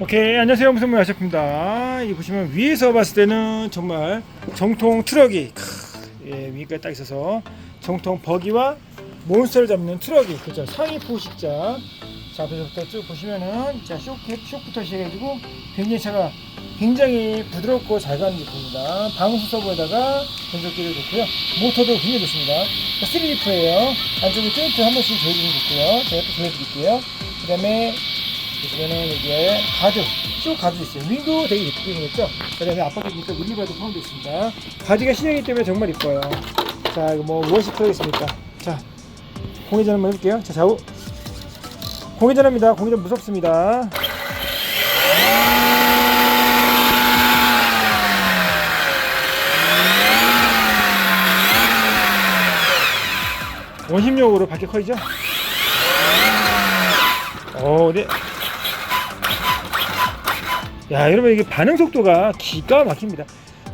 오케이 안녕하세요. 무슨물 아셨습니다. 이 보시면 위에서 봤을 때는 정말 정통 트럭이 크, 예, 위가 딱 있어서 정통 버기와 몬스터를 잡는 트럭이 그죠? 상위 포식자. 자 앞에서부터 쭉 보시면은 자 쇼, 쇼부터 시작해가지고 굉장히 차가 굉장히 부드럽고 잘 가는 게 보입니다. 방수 서버에다가 변속기를 놓고요. 모터도 굉장히 좋습니다. 3리프예요. 안쪽에 뚜트 한 번씩 조여주면 좋고요. 제가 또 조여드릴게요. 그 다음에 보시면은 여기에 가드, 쇼 가드 있어요. 윙도 되게 예쁘게 생겼죠? 그 다음에 앞바퀴 보니까 밀리바도 포함되어 있습니다. 바디가 신형이기 때문에 정말 이뻐요. 자, 이거 뭐 무엇이 들어있습니까? 자, 공회전 한번 해볼게요. 자, 좌우. 공회전합니다. 공회전 무섭습니다. 원심력으로 바퀴 커이죠? 어, 네. 야 여러분 이게 반응 속도가 기가 막힙니다.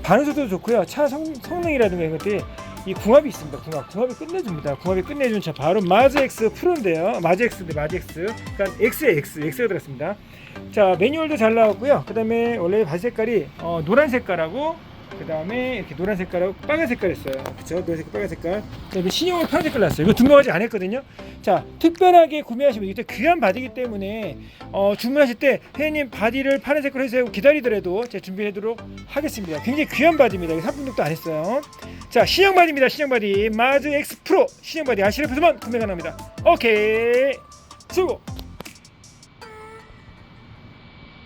반응 속도도 좋고요. 차 성, 성능이라든가 이런 것들이 이 궁합이 있습니다. 궁합. 궁합이 끝내줍니다. 궁합이 끝내주는 차. 바로 마즈 X 프로인데요. 마즈 X인데 마즈 X. 그러니까 X에 X X가 들었습니다. 자 매뉴얼도 잘 나왔고요. 그 다음에 원래 바지 색깔이 어, 노란 색깔하고 그 다음에 이렇게 노란 색깔하고 빨간 색깔 했어요. 그쵸? 노란 색깔 빨간 색깔. 그 다음에 신형으로 파란 색깔 났어요. 이거 등록하지 않았거든요 자 특별하게 구매하시면 또 귀한 바디이기 때문에 어, 주문하실 때 회원님 바디를 파란 색깔로 해서 기다리더라도 제가 준비해도록 하겠습니다. 굉장히 귀한 바디입니다. 이거 상품등록도 안 했어요. 자 신형 바디입니다. 신형 바디 마즈 X 프로 신형 바디 아시는 분들만 구매 가능합니다. 오케이. 수고